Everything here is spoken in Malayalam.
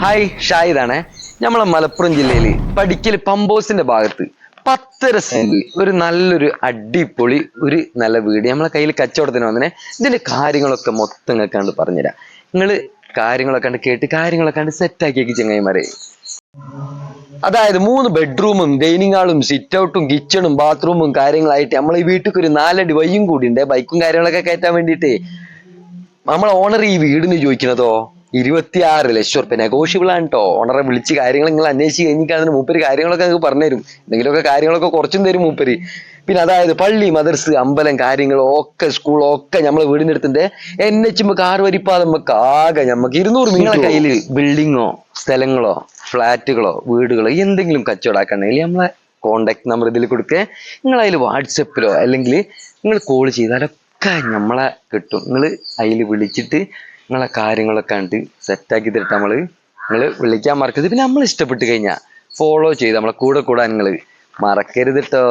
ഹായ് ഷാഹിദാണേ നമ്മളെ മലപ്പുറം ജില്ലയിൽ പടിക്കൽ പമ്പോസിന്റെ ഭാഗത്ത് പത്തര സെന്റിൽ ഒരു നല്ലൊരു അടിപൊളി ഒരു നല്ല വീട്. നമ്മളെ കയ്യിൽ കച്ചവടത്തിന് വന്നേ ഇതിന്റെ കാര്യങ്ങളൊക്കെ മൊത്തം നിങ്ങൾക്ക് കണ്ട് പറഞ്ഞുതരാം. നിങ്ങൾ കാര്യങ്ങളൊക്കെ കണ്ട് കേട്ട് കാര്യങ്ങളൊക്കെ കണ്ട് സെറ്റാക്കിയേക്ക് ചങ്ങായിമാരെ. അതായത് മൂന്ന് ബെഡ്റൂമും ഡൈനിങ് ഹാളും സിറ്റ് ഔട്ടും കിച്ചണും ബാത്റൂമും കാര്യങ്ങളായിട്ട് നമ്മളെ ഈ വീട്ടിൽ ഒരു നാലടി വയ്യും കൂടി ഉണ്ട്. ബൈക്കും കാര്യങ്ങളൊക്കെ കയറ്റാൻ വേണ്ടിയിട്ട്. നമ്മളെ ഓണർ ഈ വീടിന് ചോദിക്കുന്നതോ ഇരുപത്തിയാറ് ലക്ഷം റുപ്യ നെഗോഷ്യബിൾ ആണ് കേട്ടോ ഓണറെ വിളിച്ച് കാര്യങ്ങൾ നിങ്ങൾ അന്വേഷിച്ച് കഴിഞ്ഞിട്ട് അതിന് മൂപ്പര് കാര്യങ്ങളൊക്കെ നിങ്ങൾക്ക് പറഞ്ഞുതരും. എന്തെങ്കിലുമൊക്കെ കാര്യങ്ങളൊക്കെ കുറച്ചും തരും മൂപ്പര്. പിന്നെ അതായത് പള്ളി മദർസ് അമ്പലം കാര്യങ്ങൾ ഒക്കെ സ്കൂളൊക്കെ നമ്മളെ വീടിന്റെ അടുത്തിന്റെ എൻ എച്ച് നമുക്ക് ആറ് വരിപ്പാതെ നമുക്ക് ആകെ നമുക്ക് ഇരുന്നൂറ് നിങ്ങളെ കയ്യിൽ ബിൽഡിങ്ങോ സ്ഥലങ്ങളോ ഫ്ലാറ്റുകളോ വീടുകളോ എന്തെങ്കിലും കച്ചവടാക്കണമെങ്കിൽ നമ്മളെ കോണ്ടാക്ട് നമ്പർ ഇതിൽ കൊടുക്കുക നിങ്ങൾ അതിൽ വാട്സപ്പിലോ അല്ലെങ്കിൽ നിങ്ങൾ കോൾ ചെയ്താലൊക്കെ നമ്മളെ കിട്ടും. നിങ്ങൾ അതിൽ വിളിച്ചിട്ട് നിങ്ങളെ കാര്യങ്ങളൊക്കെ കണ്ട് സെറ്റാക്കി തരട്ടെ നമ്മൾ നിങ്ങൾ വിളിക്കാൻ മറക്കരുത്. പിന്നെ നമ്മൾ ഇഷ്ടപ്പെട്ട് കഴിഞ്ഞാൽ ഫോളോ ചെയ്ത് നമ്മളെ കൂടെ കൂടാൻ നിങ്ങൾ മറക്കരുത് കേട്ടോ